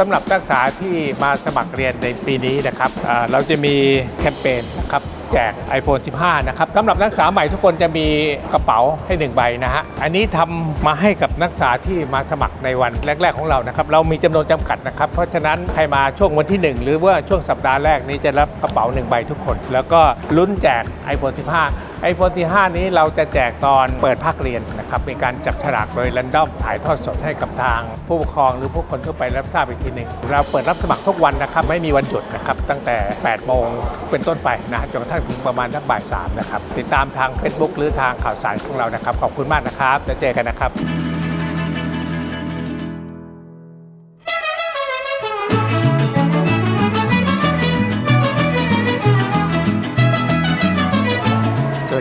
สำหรับนักศึกษาที่มาสมัครเรียนในปีนี้นะครับเราจะมีแคมเปญนะครับแจก iPhone 15 นะครับสำหรับนักศึกษาใหม่ทุกคนจะมีกระเป๋าให้หนึ่งใบนะฮะ อันนี้ทำมาให้กับนักศึกษาที่มาสมัครในวันแรก ๆ ของเรานะครับ เรามีจำนวนจำกัดนะครับ เพราะฉะนั้นใครมาช่วงวันที่ 1 หรือว่าช่วงสัปดาห์แรกนี้จะรับกระเป๋าหนึ่งใบทุกคน แล้วก็ลุ้นแจก iPhone 15 iPhone 15นี้เราจะแจกตอนเปิดภาคเรียนนะครับมีการจับฉลากโดยรันดอมถ่ายทอดสดให้กับทาง ผู้ปกครองหรือผู้คนทั่วไปรับทราบอีกทีหนึ่งเราเปิดรับสมัครทุกวันนะครับไม่มีวันหยุดนะครับตั้งแต่ 8 โมงเป็นต้นไปนะจนกระทั่งถึงประมาณทักบ่ายสามนะครับติดตามทาง Facebook หรือทางข่าวสารของเรานะครับขอบคุณมากนะครับแล้วเจอกันนะครับ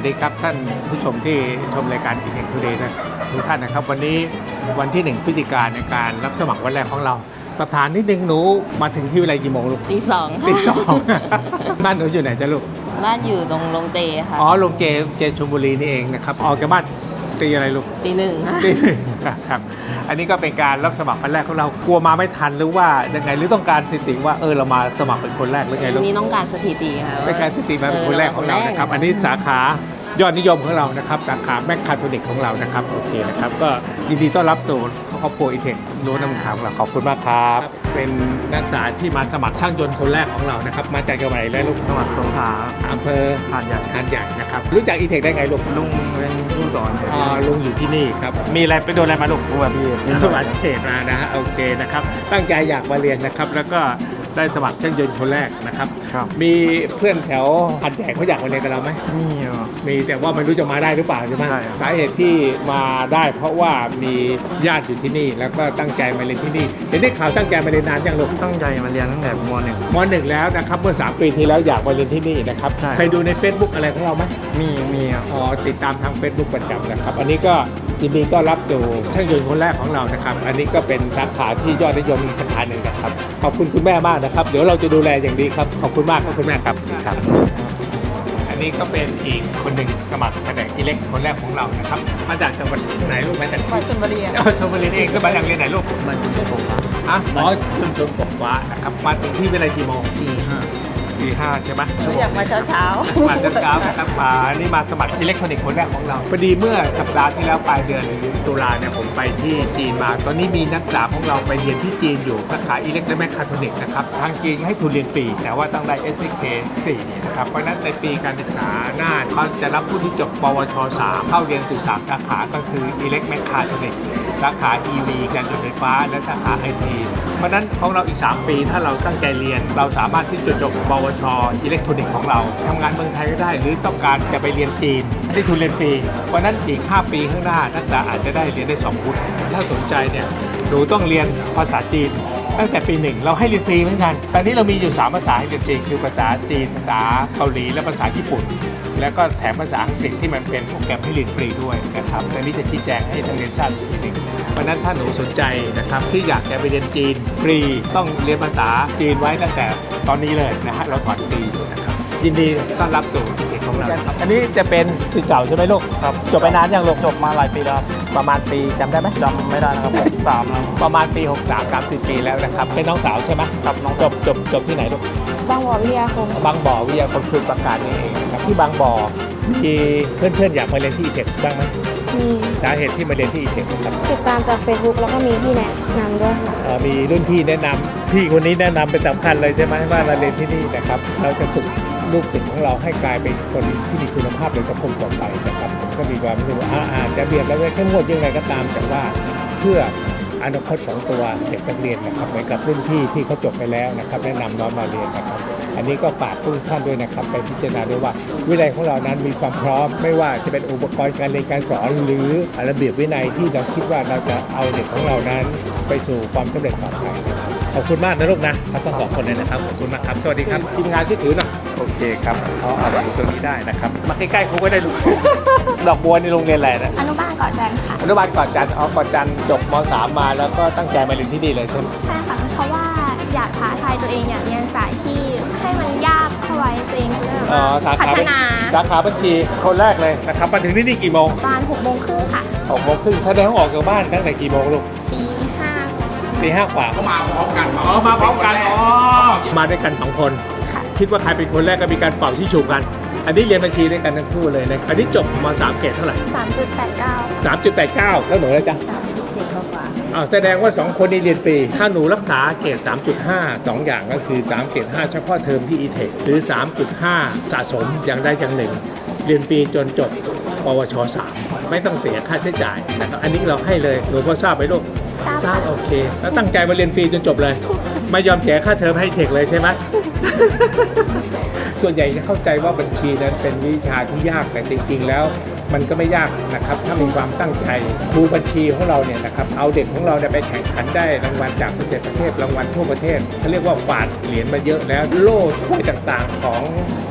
ดีครับท่านผู้ชมที่ชมรายการอีเทคทูเดย์นะทุกท่านนะครับ วันนี้วันที่หนึ่งพฤศจิกายนในการรับสมัครวันแรกของเราประธานนิดนึงหนูมาถึงที่เวลากี่โมงลูกตีสองตีสองบ้านหนูอยู่ไหนจ้ะลูกบ้านอยู่ตรงโรงเจค่ะอ๋อลงเจเจชลบุรีนี่เองนะครับออกจากบ้านตีอะไรลูกตีหนึ่งค่ะตีหนึ่งครับ อันนี้ก็เป็นการรับสมัครวันแรกของเรากลัวมาไม่ทันหรือว่ายังไงหรือต้องการสถิติว่าเออเรามาสมัครเป็นคนแรกหรือไงลูอักนนี้ต้องการสถิติค่ะเป็นการสถิติมาเป็นคนแรกของเรานะครับ อันนี้สาขา ยอดนิยมของเรานะครับสาขาแมคคาโทนิกของเรานะครับโอเคนะครับก็ยินดีต้อนรับสู่ครอบครัวอีเทคโน้นน้ำขาวของเราขอบคุณมากครับ เป็นนักศึกษาที่มาสมัครช่างยนต์คนแรกของเรานะครับมาจากจังหวัดไหนเลยลูกจังหวัดสงขลาอำเภอผ่านใหญ่หาดใหญ่นะครับรู้จักอีเทคได้ไงลูกลุงเป็นผู้สอนอ๋อลุงอยู่ที่นี่ครับมีอะไรไปโดนอะไรมาลูกอุบัติเหตุนิดหสน่วัอสยดีมานะฮะโอเคนะครับตั้งใจอยากมาเรียนนะครับ แล้วก็ ได้สมัครช่างยนต์คนแรกนะครับ ครับมีเพื่อนแถวหัดใหญ่เขาอยากมาเรียนกับเราไหม นี่เหรอ มีแต่ว่าไม่รู้จะมาได้หรือเปล่าใช่ไหมใช่ครับ สาเหตุที่มาได้เพราะว่ามีญาติอยู่ที่นี่ แล้วก็ตั้งใจมาเรียนที่นี่เห็นได้ข่าวตั้งใจมาเรียนนานยังลูก ตั้งใจมาเรียนตั้งแต่มหนึ่ง มหนึ่งแล้วนะครับเมื่อ 3 ปีที่แล้วอยากมาเรียนที่นี่นะครับใช่ เคยดูใน Facebook อะไรของเราไหมมีมีครับ อ๋อติดตามทาง Facebook ประจำนะครับ อันนี้ก็ ยินดีต้อนรับสู่ช่างยนต์คนแรกของเรานะครับ อันนี้ก็เป็นสาขาที่ยอดนิยมอีกสาขาหนึ่งนะครับ ขอบคุณคุณแม่มากนะครับ เดี๋ยวเราจะดูแลอย่างดีครับ ขอบคุณมากครับคุณแม่ครับครับ อันนี้ก็เป็นอีกคนหนึ่งสมัครแผนกอิเล็กคนแรกของเรานะครับ มาจากจังหวัดไหนลูกมาจากมาชลบุรีเอ้าชลบุรีนี่เองก็มาจากเรียนไหนลูกมันเป็นผมครับอะอ๋อชุมชนปกฟ้านะครับ มาถึงที่เวลากี่โมงปีห้า ตีห้าใช่ไหมอยากมาเช้าเช้ามาจากเช้านะครับมานี่มาสมัครอิเล็กทรอนิกส์คนแรกของเราพอดีเมื่อสัปดาห์ที่แล้วปลายเดือนตุลาเนี่ยผมไปที่จีนมา ตอนนี้มีนักศึกษาของเราไปเรียนที่จีนอยู่สาขาอิเล็กและแมคคาทรอนิกส์นะครับทางจีนให้ทุนเรียนฟรีแต่ว่าต้องได้ s อ k 4นะครับเพราะฉะนั้นในปีการศึกษาหน้าเขาจะรับผู้ที่จบปวช 3 เข้าเรียนสู่สามสาขาก็คืออิเล็กแมคคาทรอนิกส์ สาขา EV การยนต์ไฟฟ้า และสาขา IT เพราะนั้นของเราอีก 3 ปีถ้าเราตั้งใจเรียน เราสามารถที่จะจบปวชอิเล็กทรอนิกส์ของเราทำงานเมืองไทยก็ได้ หรือต้องการจะไปเรียนจีนได้ทุนเรียนฟรีเพราะฉะนั้นอีก 5 ปีข้างหน้านักศึกษาอาจจะได้เรียนได้2วุฒิถ้าสนใจเนี่ยหนูต้องเรียนภาษาจีนตั้งแต่ปีหนึ่งเราให้เรียนฟรีเหมือนกัน ตอนนี้เรามีอยู่ 3 ภาษาให้เรียนฟรีคือภาษาจีน ภาษาเกาหลี และภาษาญี่ปุ่น แล้วก็แถมภาษาอังกฤษที่มันเป็นโปรแกรมให้เรียนฟรีด้วยนะครับแต่นี้จะชี้แจงให้ทางเรียนทราบอีกทีหนึ่งเพราะนั้นถ้าหนูสนใจนะครับที่อยากจะไปเรียนจีนฟรีต้องเรียนภาษาจีนไว้ตั้งแต่ตอนนี้เลยนะฮะเราถอนฟรีอยู่นะครับ ยินดีต้อนรับสู่กิจกรรมของเราครับอันนี้จะเป็นสิษย์เก่าใช่ไหมลูกครับจบไปนานยังลูกจบมาหลายปีแล้วครับประมาณปีจำได้ไหมจำไม่ได้นะครับผมสามแล้วประมาณปี 63 30 ปีแล้วนะครับเป็นน้องสาวใช่ไหมครับน้องจบจบจบที่ไหนลูก บางบ่อวิทยาคมบางบ่อวิทยาคมชุดประกาศนี่เองนะครับที่บางบ่อมีเพื่อนๆอยากมาเรียนที่อีเทคบ้างไหมมีสาเหตุที่มาเรียนที่อีเทคครับติดตามจาก Facebook แล้วก็มีที่แนะนำด้วยค่ะเอ่อมีรุ่นพี่แนะนำพี่คนนี้แนะนำเป็นสำคัญเลยใช่ไหมว่ามาเรียนที่นี่นะครับเราจะฝึก ลูกศิษย์ของเราให้กลายเป็นคนที่มีคุณภาพในสังคมต่อไปนะครับผมก็มีความรู้สึกว่าอ่าอาจจะเบียดแล้วเข้มงวดยังไงก็ตาม แต่ว่าเพื่ออนาคตของตัวเด็กนักเรียนนะครับเหมือนกับรุ่นพี่ที่เขาจบไปแล้วนะครับแนะนำน้องมาเรียนนะครับ อันนี้ก็ฝากทุกท่านด้วยนะครับ ไปพิจารณาด้วยว่า วิทยาลัยของเรานั้นมีความพร้อม ไม่ว่าจะเป็นอุปกรณ์การเรียนการสอนหรือระเบียบวินัยที่เราคิดว่าเราจะเอาเด็กของเรานั้น ไปสู่ความสำเร็จต่อไปนะครับขอบคุณมากนะลูกนะครับต้องขอบคนเลยนะครับขอบคุณมากครับสวัสดีครับทีมงานที่ถือหน่อย โอเคครับเขาเอาอยู่ตรงนี้ได้นะครับ มาใกล้ๆครูก็ได้ลูกดอกบัวในโรงเรียนอะไรนะอนุบาลก่อนจันค่ะอนุบาลก่อนจันทร์อ๋อก่อนจันทร์จบม .3 มาแล้วก็ตั้งใจมาเรียนที่นี่เลยใช่ไหมใช่ค่ะเพราะว่าอยากท้าทายตัวเองอยากเรียนสายที่ให้มันยากเข้าไว้ตัวเองจะได้แบบอ๋อว่าสาพัขาฒนาสาขาบัญชีคนแรกเลยนะครับมาถึงที่นี่กี่โมงประมาณหกโมงครึ่งค่ะหกโมงครึ่งแสดงว่าออกจากบ้านตั้งแต่กี่โมงลูกปีห้าตีตีห้ากว่า เขามาพร้อมกัน อ๋อมาพร้อมกัน อ๋อ มาด้วยกันสองคน คิดว่าใครเป็นคนแรกก็มีการเป่าที่ฉุบกัน อันนี้เรียนบัญชีด้วยกันทั้งคู่เลยนะอันนี้จบมาสามเกรดเท่าไหร่3.89สามจุดแปดเก้าแล้วหนูแล้วจ้ะเจ็ดกว่าอ้าวแสดงว่า 2 คนนี้เรียนฟรีถ้าหนูรักษาเกรด3.5 2 อย่างก็คือ 3 เกรด5 เฉพาะเทอมที่ e-tech หรือ 3.5 สะสมอย่างใดอย่างหนึ่ง เรียนฟรีจนจบปวช 3 ไม่ต้องเสียค่าใช้จ่ายนะครับอันนี้เราให้เลยหนูพอทราบไหมลูกทราบโอเค แล้วตั้งใจมาเรียนฟรีจนจบเลย ไม่ยอมเสียค่าเทอมให้เทคเลยใช่ไหม ส่วนใหญ่จะเข้าใจว่าบัญชีนั้นเป็นวิชาที่ยากแต่จริงๆแล้ว มันก็ไม่ยากนะครับถ้ามีความตั้งใจครูบัญชีของเราเนี่ยนะครับเอาเด็กของเราเนี่ยไปแข่งขันได้รางวัลจากประเทศประเทศรางวัลทั่วประเทศเขาเรียกว่าฝาดเหรียญมาเยอะแล้วโล่ถ้วยต่างๆของ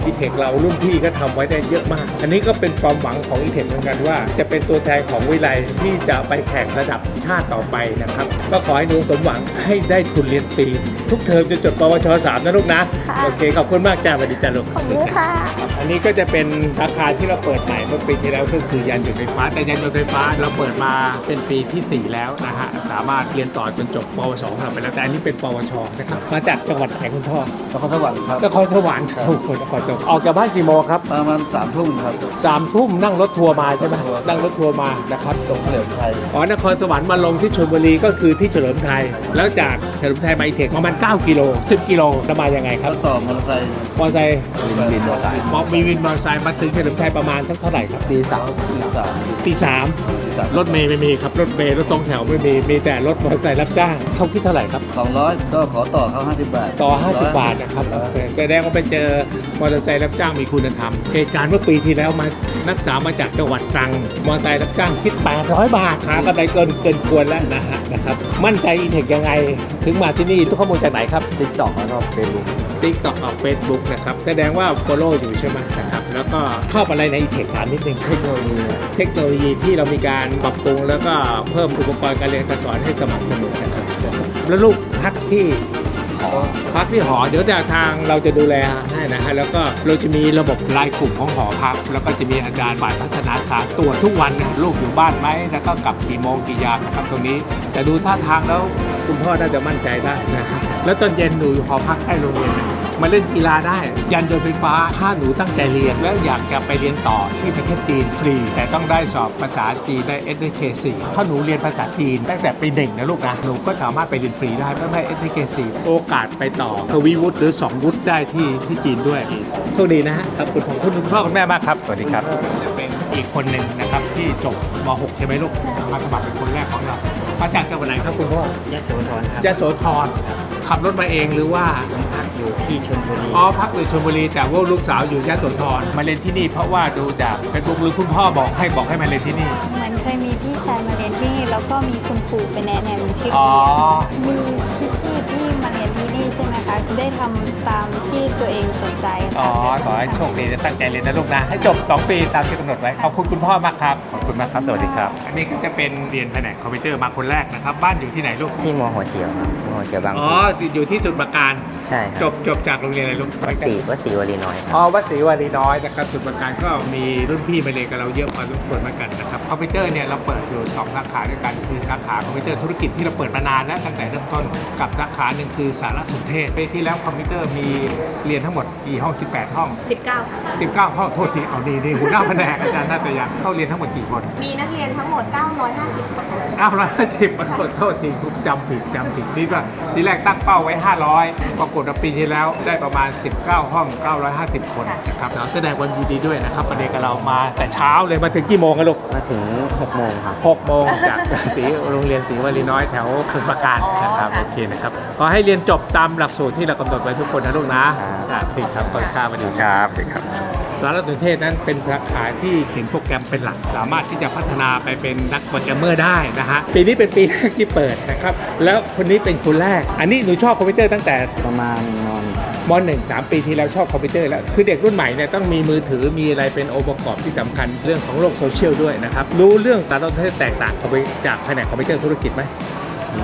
อีเทคเรารุ่นพี่ก็ทำไว้ได้เยอะมาก อันนี้ก็เป็นความหวังของอีเทคเหมือนกันว่า จะเป็นตัวแทนของวิไลที่จะไปแข่งระดับชาติต่อไปนะครับ ก็ขอให้หนูสมหวังให้ได้ทุนเรียนฟรีทุกเทอมจนจบปวชสามนะลูกนะค่ะโอเค ขอบคุณมากจ้าสวัสดีจ้าลูกขอบคุณค่ะ อันนี้ก็จะเป็นสาขาที่เราเปิดใหม่เมื่อปีที่แล้วก็คือยานยนต์ไฟฟ้า แต่ยานยนต์ไฟฟ้าเราเปิดมาเป็นปีที่ 4 แล้วนะฮะสามารถเรียนต่อจนจบปวชของเราไปแล้วแต่อันนี้เป็นปวชนะครับมาจากจังหวัดไหนคุณพ่อนครสวรรค์ครับนครสวรรค์โอ้โหนครสวรรค์ออกจากบ้านกี่โมงครับประมาณสามทุ่มครับสามทุ่มนั่งรถทัวร์มาใช่ไหมนั่งรถทัวร์มานะครับตรงเฉลิมไทยอ๋อนครสวรรค์มาลงที่ชลบุรีก็คือที่เฉลิมไทย แล้วจากเฉลิมไทยมาอีเทคประมาณ9กิโล10 กิโลจะมายังไงคแล้รับวต่อมอเตอร์ไซค์มอเตอร์ไซค์บินมอเตอร์ไซค์มอมีวินมอเตอร์ไซค์มาถึงเฉลิมไทยประมาณสักเท่าไหร่ครับตีสามตีสามตีสามตีสามรถเมย์ไม่มีครับ รถเมย์รถตรงแถวไม่มี มีแต่รถมอเตอร์ไซค์รับจ้างเขาคิดเท่าไหร่ครับ สองร้อยก็ขอต่อเขาห้าสิบบาทต่อ 50 บาทนะครับแสดงว่าไปเจอมอเตอร์ไซค์รับจ้างมีคุณธรรมเหตุการณ์เมื่อปีที่แล้วมานักศึกษามาจากจังหวัดตรัง มอเตอร์ไซค์รับจ้างคิด 800 บาทหากระไดเกินเกินควรแล้วนะฮะนะครับมั่นใจอีเทคยังไง ถึงมาที่นี่ทุกข้อมูลจากไหนครับติ๊กต็อกแล้วก็เฟซบุ๊กติ๊กต็อกกับเฟซบุ๊กนะครับแสดงว่า follow อยู่ใช่ไหมนะครับ แล้วก็ชอบอะไรในอีเทคถามนิดนึงเทคโนโลยีเทคโนโลยีที่เรามีการปรับปรุง แล้วก็เพิ่มอุปกรณ์การเรียนการสอนให้สม่ำเสมอนะครับแล้วลูกพักที่หอพักที่หอเดี๋ยวจากทางเราจะดูแลให้นะฮะแล้วก็เราจะมีระบบรายกลุ่มของหอพัก แล้วก็จะมีอาจารย์ฝ่ายพัฒนาสาตรวจทุกวันนะลูกอยู่บ้านไหมแล้วก็กลับกี่โมงกี่ยามนะครับตรงนี้แต่ดูท่าทางแล้วคุณพ่อน่าจะมั่นใจได้นะครับแล้วตอนเย็นหนูอยู่หอพักใกล้โรงเรียน มาเล่นกีฬาได้ยานยนต์ไฟฟ้า ถ้าหนูตั้งใจเรียน แล้วอยากจะไปเรียนต่อที่ประเทศจีนฟรี แต่ต้องได้สอบภาษาจีนได้ SK 4ถ้าหนูเรียนภาษาจีนตั้งแต่ปีหนึ่งนะลูกนะหนูก็สามารถไปเรียนฟรีได้ต้องได้ SK 4โอกาสไปต่อทวีวุฒิหรือ 2 วุฒิได้ที่ที่จีนด้วยโชคดีนะฮะขอบคุณของคุณคุณพ่อคุณแม่มากครับสวัสดีครับจะเป็น อีกคนหนึ่งนะครับที่จบม .6 ใช่ไหมลูกมาสมัครเป็นคนแรกของเรามาจากจังหวัดไหนครับคุณพ่อยะโสธรครับยะโสธรขับรถมาเองหรือว่าผมพักอยู่ที่ชลบุรีอ๋อพักอยู่ชลบุรีแต่ว่าลูกสาวอยู่ยะโสธรมาเรียนที่นี่เพราะว่าดูจากเฟซบุ๊กหรือคุณพ่อบอกให้บอกให้มาเรียนที่นี่ เหมือนเคยมีพี่ชายมาเรียนที่นี่แล้วก็มีคุณครูไปแนะแนำที่อ๋อมีพี่พี่ ใช่ไหมคะ ได้ทำตามที่ตัวเองสนใจอ๋อค่ะขอให้โชคดีจะตั้งใจเรียนนะลูกนะ ให้จบ 2 ปีตามที่กำหนดไว้ ขอบคุณคุณพ่อมากครับ ขอบคุณมากครับ สวัสดีครับ อันนี้ก็จะเป็นเรียนแผนกคอมพิวเตอร์มาคนแรกนะครับ บ้านอยู่ที่ไหนลูก ที่มอหัวเฉียวครับมอหัวเฉียวบางอ๋ออยู่ที่จุดประการ ใช่คจรับ บจบจากโรงเรียนอะไรลูกวัดศรีวัดศรีวลีน้อยครับ อ๋อวัดศรีวารีน้อยนะครับจุดประการก็มีรุ่นพี่มาเรียนกับเราเยอะพอสมควรเหมือนกันนะครับ คอมพิวเตอร์เนี่ยเราเปิดอยู่สองสาขาด้วยกันคือสาขาคอมพิวเตอร์ธุรกิจที่เราเปิดมานานแล้วตั้งแต่เริ่มต้นกับสาขาหนึ่งคือสารสนเทศปีที่แล้วคอมพิวเตอร์มีเรียนทั้งหมดกี่ห้อง 18 ห้อง 19ค่ะ19ห้องโทษทีเอาดีดีหัวหน้าแผนกอาจารย์นาตยังเข้าเรียนทั้งหมดกี่คนมีนักเรียนทั้งหมด 950คนอ้าวร้อยห้าสิบมันขอโทษทีผมจำผิดจำผิดนี่ว่าทีแรกตั้งเป้าไว้ 500 ปรากฏว่าปีที่แล้วได้ประมาณ 19 ห้อง 950 คนนะครับขอแสดงความยินดีด้วยนะครับประเด็นกับเรามาแต่เช้าเลยมาถึงกี่โมงกันลูกมาถึง6โมงครับ6โมงจากศรีโรงเรียนศรีวลีน้อยแถวสุนประการนะครับโอเคนะครับขอให้เรียนจบตามหลักสูตรที่เรากำหนดไว้ทุกคนนะลูกนะอ่าถึงครับขอบคุณครับสวัสดีครับสวัสดีครับสารสนเทศนั้นเป็นสาขาที่เขียนโปรแกรมเป็นหลัก สามารถที่จะพัฒนาไปเป็นนักโปรแกรมเมอร์ได้นะฮะปีนี้เป็นปีแรกที่เปิดนะครับ แล้วคนนี้เป็นคนแรก อันนี้หนูชอบคอมพิวเตอร์ตั้งแต่ประมาณนอนมหนึ่งสามปีที่แล้วชอบคอมพิวเตอร์แล้ว คือเด็กรุ่นใหม่เนี่ยต้องมีมือถือมีอะไรเป็นองค์ประกอบที่สำคัญเรื่องของโลกโซเชียลด้วยนะครับ รู้เรื่องสารสนเทศแตกต่างจากแผนกคอมพิวเตอร์ธุรกิจไหม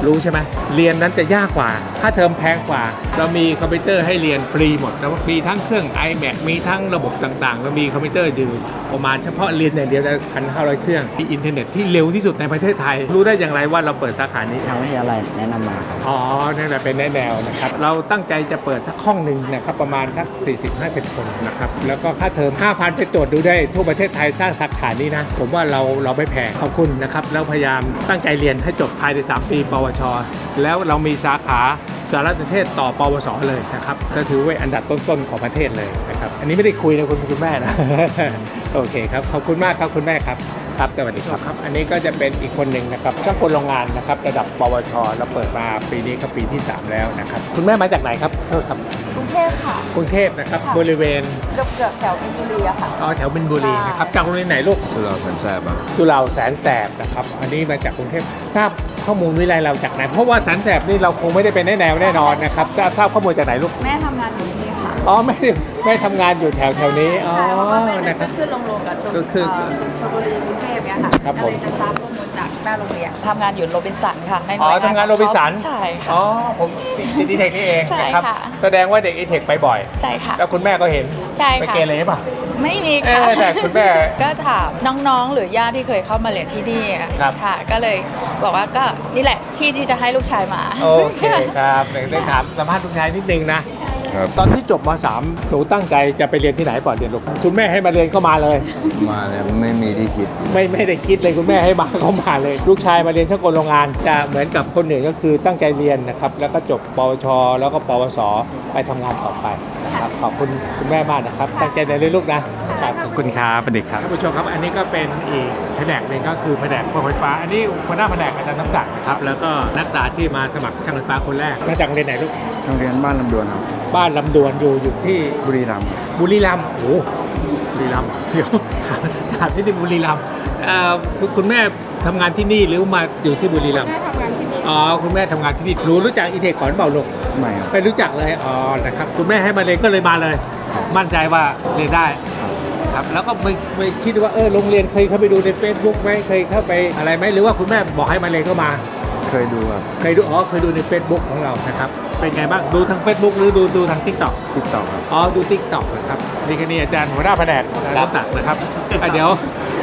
รู้ใช่ไหมเรียนนั้นจะยากกว่าค่าเทอมแพงกว่า เรามีคอมพิวเตอร์ให้เรียนฟรีหมดแล้วมีทั้งเครื่อง iMac มีทั้งระบบต่างๆ เรามีคอมพิวเตอร์อยู่ประมาณเฉพาะเรียนอย่างเดียวพันห้าร้อยเครื่องมีอินเทอร์เน็ตที่เร็วที่สุดในประเทศไทย รู้ได้อย่างไรว่าเราเปิดสาขานี้ ทางวิทยาลัยแนะนำมาครับอ๋อนั่นแหละเป็นแนวนะครับ เราตั้งใจจะเปิดสักห้องหนึ่งนะครับประมาณสัก 40-50 คนนะครับ แล้วก็ค่าเทอม 5,000 ไปตรวจดูได้ทั่วประเทศไทยสร้างสาขานี้นะ ผมว่าเราเราไม่แพ้ขอบคุณนะครับ แล้วพยายามตั้งใจเรียนให้จบภายใน 3 ปีปวช แล้วเรามีสาขาสารสนเทศต่อปวสเลยนะครับก็ถือว่าอันดับต้นๆของประเทศเลยนะครับอันนี้ไม่ได้คุยนะคุณคุณแม่นะโอเคครับขอบคุณมากครับคุณแม่ครับครับสวัสดีครับครับ อันนี้ก็จะเป็นอีกคนหนึ่งนะครับช่างกลโรงงานนะครับ ระดับปวชเราเปิดมาปีนี้ก็ปีที่ 3 แล้วนะครับคุณแม่มาจากไหนครับโทษครับกรุงเทพค่ะกรุงเทพนะครับบริเวณเกือบเกือบแถวอินบุรีอะค่ะอ๋อแถวบินบุรีนะครับจากโรงเรียนไหนลูกสุราสันแสบอะจุฬาแสนแสบนะครับอันนี้มาจากกรุงเทพทราบ ข้อมูลวิไลเราจากไหน เพราะว่าแสนแสบนี่เราคงไม่ได้เป็นแน่แนวแน่นอนนะครับทราบทราบข้อมูลจากไหนลูก แม่ทำงานอยู่นี่ค่ะอ๋อไม่ได้ไม่ทำงานอยู่แถวแถวนี้อ๋อใช่เพราะว่าแม่นะคก็รับ ขึ้นลงๆกับชลก็คือเอ่อชลบุรีกรุงเทพเนี่ยค่ะครับผมก็เลยจะทราบข้อมูลจากหน้าโรงเรียนทำงานอยู่โรบินสันค่ะในหอ๋น่อวยทำงานโรบินสันใช่ค่ะ อ๋อผมติดอีเทคนี่เองใช่นะครับค่ะ แสดงว่าเด็กอีเทคไปบ่อย ใช่ค่ะ แล้วคุณแม่ก็เห็นใช่ไปค่ะเกเรป่ะ ไม่มีเอค่ะอแต่คุณแม่ ก็ถามน้องๆ หรือญาติที่เคยเข้ามาเรียนที่นี่อะครับ ค่ะ ก็เลยบอกว่าก็นี่แหละที่ที่จะให้ลูกชายมา โอเคครับเดี๋ยวได้ถามสัมภาษณ์ลูกชายนิดนึงนะ ครับ ตอนที่จบม .3 หนูตั้งใจจะไปเรียนที่ไหนก่อนเรียนลูกคุณแม่ให้มาเรียนก็มาเลย มาเนี่ยไม่มีที่คิด ไม่ไม่ได้คิดเลยคุณแม่ให้มาก็มาเลย ลูกชายมาเรียนช่างกลโรงงานจะเหมือนกับคนหนึ่งก็คือตั้งใจเรียนนะครับ แล้วก็จบปวช แล้วก็ปวส ไปทำงานต่อไปนะครับขอบคุณคุณแม่มากนะครับ ตั้งใจในเรียนลูกนะครับ ขอบคุณครับสวัสดีครับท่านผู้ชมครับ อันนี้ก็เป็นอีกแผนกหนึ่งก็คือแผนกพวกไฟฟ้า อันนี้หัวหน้าแผนกอาจารย์น้ำจักรนะครับ แล้วก็นักศึกษาที่มาสมัครช่างไฟฟ้าคนแรกมาจากโรงเรียนไหนลูก โรงเรียนบ้านลำดวนครับ บ้านลำดวนอยู่อยู่ที่บุรีรัมย์บุรีรัมย์โอ้โหบุรีรัมย์เดี๋ยวถามถามที่นี่บุรีรัมย์เอ่อคุณคุณแม่ทำงานที่นี่หรือมาอยู่ที่บุรีรัมย์แม่ทำงานที่นี่อ๋อคุณแม่ทำงานที่นี่หนูรู้จักอีเทคก่อนเปล่าลูกไม่ครับไม่รู้จักเลยอ๋อนะครับคุณแม่ให้มาเรียนก็เลยมาเลย มั่นใจว่าเรียนได้ครับแล้วก็ไม่ไม่คิดว่าเออโรงเรียนเคยเข้าไปดูใน Facebook ไหมเคยเข้าไปอะไรไหมหรือว่าคุณแม่บอกให้มาเรียนก็มา เคยดูครับเคยดูอ๋อเคยดูใน Facebook ของเรานะครับ เป็นไงบ้างดูทาง Facebook หรือดูดูทาง TikTok ติ๊กต็อกครับ อ๋อดูติ๊กต็อกนะครับนี่ก็นี่อาจารย์หัวหน้าแผนกอาจารย์น้ำตักนะครับอะเดี๋ยว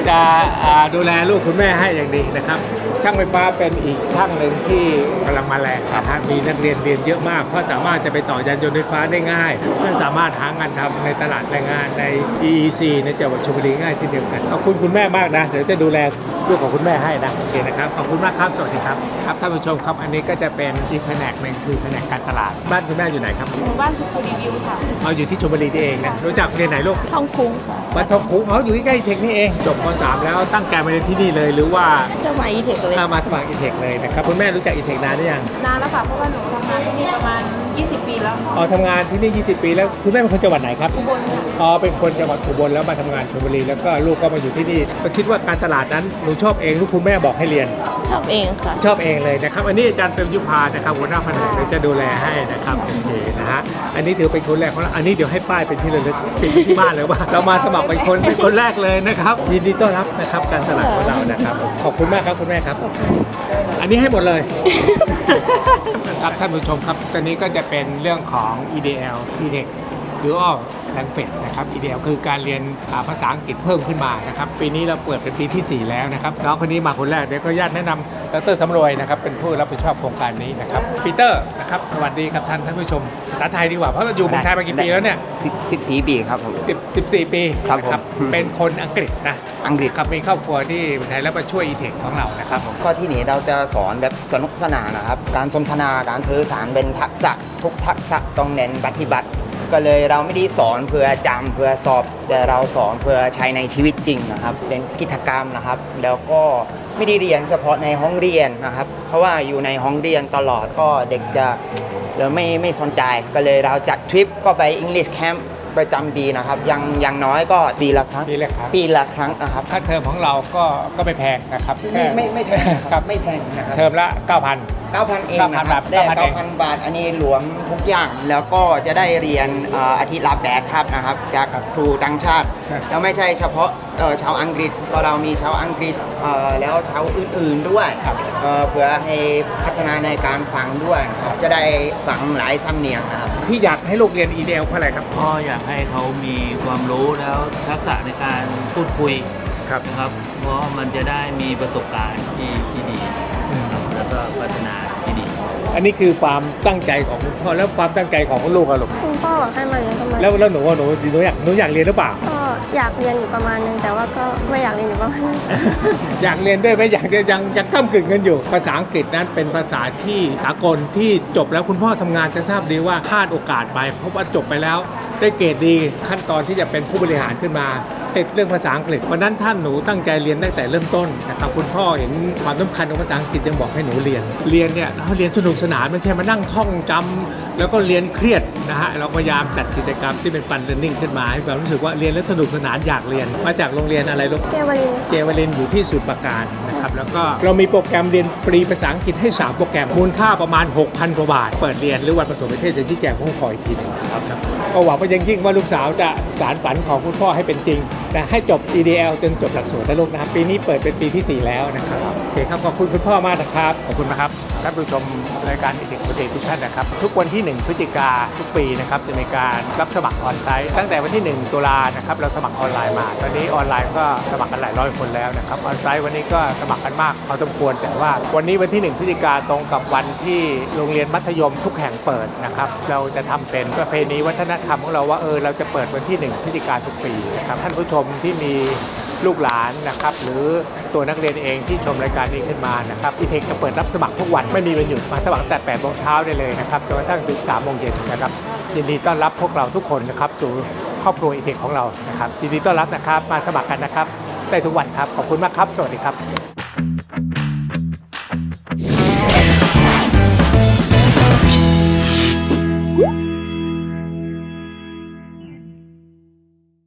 จะอ่าดูแลลูกคุณแม่ให้อย่างดีนะครับ ช่างไฟฟ้าเป็นอีกช่างหนึ่งที่กำลังมาแรงนะฮะมีนักเรียนเรียนเยอะมาก เพราะสามารถจะไปต่อยานยนต์ไฟฟ้าได้ง่ายเพื่อสามารถหางานทำในตลาดแรงงานใน EEC ในจังหวัดชลบุรีง่ายเช่นเดียวกันขอบคุณคุณแม่มากนะเดี๋ยวจะดูแล ลูกของคุณแม่ให้นะโอเคนะครับขอบคุณมากครับสวัสดีครับครับท่านผู้ชมครับอันนี้ก็จะเป็นอีกแผนกหนึ่งคือแผนกการตลาดบ้านคุณแม่อยู่ไหนครับหมู่บ้านสุขุรีวิวค่ะเอาอยู่ที่ชลบุรีนี่เองนะรู้จักเรียนไหนลูกทองคุ้งค่ะวัดทองคุ้งเขาอยู่ใกล้ๆเทคนี่เองจบม .3 แล้วตั้งใจมาเรียนที่นี่เลยหรือว่าจะมาอีเทคเลยถ้ามาสมัครอีเทคเลยนะครับคุณแม่รู้จักอีเทคนานหรือยังนานแล้วค่ะเพราะว่าหนูทำงานที่นี่ประมาณ 20 ปีแล้วอ๋อทำงานที่นี่ 20 ปีแล้วคุณแม่เป็นคนจังหวัดไหนครับอุบลค่ะอ๋อเป็นคนจังหวัดอุบลแล้วมาทำงานชลบุรีแล้วก็ลูกก็มาอยู่ที่นี่ก็คิดว่าการตลาดนั้นหนูชอบเองหรือคุณแม่บอกให้เรียน ทำเองค่ะ ชอบเองเลยนะครับ อันนี้อาจารย์เติมยุพานะครับหัวหน้าแผนกเดี๋ยวจะดูแลให้นะครับโอเคนะฮะอันนี้ถือเป็นคนแรกของเราอันนี้เดี๋ยวให้ป้ายเป็นที่ระลึกติดไว้ที่บ้านเลยว่า เรามาสมัครเป็นคนเป็นคนแรกเลยนะครับยินดีต้อนรับนะครับการสมัครของเรานะครับ ขอบคุณมากครับคุณแม่ครับ อันนี้ให้หมดเลย ครับท่านผู้ชมครับตอนนี้ก็จะเป็นเรื่องของ EDL e t e c h า Language นะครับ EDL คือการเรียนอ่าภาษาอังกฤษเพิ่มขึ้นมานะครับ ปีนี้เราเปิดเป็นปีที่ 4 แล้วนะครับน้องคนนี้มาคนแรกเดี๋ยวก็ญาติแนะนำดรสำรวยนะครับเป็นผู้รับผิดชอบโครงการนี้นะครับปีเตอร์นะครับสวัสดีครับท่านท่านผู้ชมภาษาไทยดีกว่าเพราะเราอยู่เมืองไทยมากี่ปีแล้วเนี่ยสิบสิบสี่ปีครับผม10 14 ปีครับนะผมเป็นคนอังกฤษนะอังกฤษครับมีครอบครัวที่เมืองไทยแล้วมาช่วย ETEC ของเรานะครับผมก็ที่นี่เราจะสอนแบบสนุกสนานนะครับการสนทนาการสื่อสารเป็นทักษะทุกทักษะต้องเน้นปฏิบัติ ก็เลยเราไม่ได้สอนเพื่อจำเพื่อสอบ แต่เราสอนเพื่อใช้ในชีวิตจริงนะครับเป็นกิจกรรมนะครับ แล้วก็ไม่ได้เรียนเฉพาะในห้องเรียนนะครับ เพราะว่าอยู่ในห้องเรียนตลอดก็เด็กจะเรือไม่ไม่สนใจก็เลยเราจัดทริปก็ไป English Camp ประจำปีนะครับอยังอยังน้อยก็ปีละครั้ง ปีละครั้งปีละครั้งนะครับ ค่าเทอมของเราก็ก็ไม่แพงนะครับแค่ไม่ไม่ไม่แพงครับไม่แพงนะครับ เทอมละ 9,000 9,000 เองนะครับ9,000ได้9,000เอง 9,000 บาท อันนี้รวมทุกอย่าง แล้วก็จะได้เรียนเอ่ออาทิตย์ละแปดครับนะครับ จากครูต่างชาติ ครับแล้วไม่ใช่เฉพาะเอ่อชาวอังกฤษ ก็เรามีชาวอังกฤษเอ่อแล้วชาวอื่นๆด้วยครับ เอ่อเพื่อให้พัฒนาในการฟังด้วยครับจะได้ฟังหลายสำเนียงนะครับ ที่อยากให้ลูกเรียน EDL เพราะอะไรครับ ก็อยากให้เขามีความรู้แล้วทักษะในการพูดคุยครับ นะครับ เพราะมันจะได้มีประสบการณ์ที่ที่ดีครับแล้วก็พัฒนาที่ดี อันนี้คือความตั้งใจของคุณพ่อแล้วความตั้งใจของลูกอะลูกคุณพ่อบอกให้มาเรียนทำไมแล้วแล้วหนูว่าหนูหนูอยากหนูอยากเรียนหรือเปล่า ก็ อยากเรียนอยู่ประมาณนึงแต่ว่าก็ไม่อยากเรียนอยู่ประมาณนึง อยากเรียนด้วยไหมอยากเรียนยังยังก้ากึ่งกันอยู่ ภาษาอังกฤษนั้นเป็นภาษาที่สากลที่จบแล้วคุณพ่อทำงานจะทราบดีว่าพลาดโอกาสไปเพราะว่าจบไปแล้ว ได้เกรดดีขั้นตอนที่จะเป็นผู้บริหารขึ้นมา ติดเรื่องภาษาอังกฤษวันนั้นท่านหนูตั้งใจเรียนตั้งแต่เริ่มต้นนะครับคุณพ่อเห็นความสำคัญของภาษาอังกฤษยังบอกให้หนูเรียน เรียนเนี่ยเราเรียนสนุกสนานไม่ใช่มานั่งท่องจำแล้วก็เรียนเครียดนะฮะเราพยายามจัดกิจกรรมที่เป็นฟันเรียนนิ่งขึ้นมาให้ความรู้สึกว่าเรียนแล้วสนุกสนานอยากเรียน มาจากโรงเรียนอะไรลูกเกวลินเจวาเลนอยู่ที่สุดประการนะครับแล้วก็เรามีโปรแกรมเรียนฟรีภาษาอังกฤษให้ 3 โปรแกรมมูลค่าประมาณ 6,000กว่าบาท เปิดเรียนหรือวันประถมนิเทศจะชี้แจงผู้ปกครองอีกทีหนึงนะครับ ก็หวังว่ายังยิ่งว่าลูกสาวจะสารฝันของคุณพ่อให้เป็นจริงแต่ให้จบ EDL จนจบหลักสูตรนะลูกนะครับ ปีนี้เปิดเป็นปีที่ 4 แล้วนะครับโอเคครับขอบคุณคุณพ่อมากนะครับ ขอบคุณนะครับ ท่านผู้ชมรายการเด็กประเทศทุกท่านนะครับ ทุกวันที่ 1 พฤศจิกาทุกปีนะครับจะมีการรับสมัครออนไซต์ตั้งแต่วันที่ 1 ตุลานะครับเราสมัครออนไลน์มา ตอนนี้ออนไลน์ก็สมัครกันหลายร้อยคนแล้วนะครับออนไซต์วันนี้ก็สมัครกันมากพอสมควรแต่ว่าวันนี้วันที่ 1 พฤศจิกาตรงกับวันที่โรงเรียนมัธยมทุกแห่งเปิดนะครับเราจะทำเป็นประเพณีวัฒนธรรมของเราว่าเออเราจะเปิดวันที่ 1 พฤศจิกาทุกปีนะครับท่านผู้ชมที่มี ลูกหลานนะครับหรือตัวนักเรียนเองที่ชมรายการนี้ขึ้นมานะครับอีเทคจะเปิดรับสมัครทุกวันไม่มีวันหยุดมาสมัครตั้งแต่8โมงเช้าได้เลยนะครับจนกระทั่งถึง3โมงเย็นนะครับยินดีต้อนรับพวกเราทุกคนนะครับสู่ครอบครัวอีเทคของเรานะครับยินดีต้อนรับนะครับมาสมัครกันนะครับได้ทุกวันครับขอบคุณมากครับ สวัสดีครับ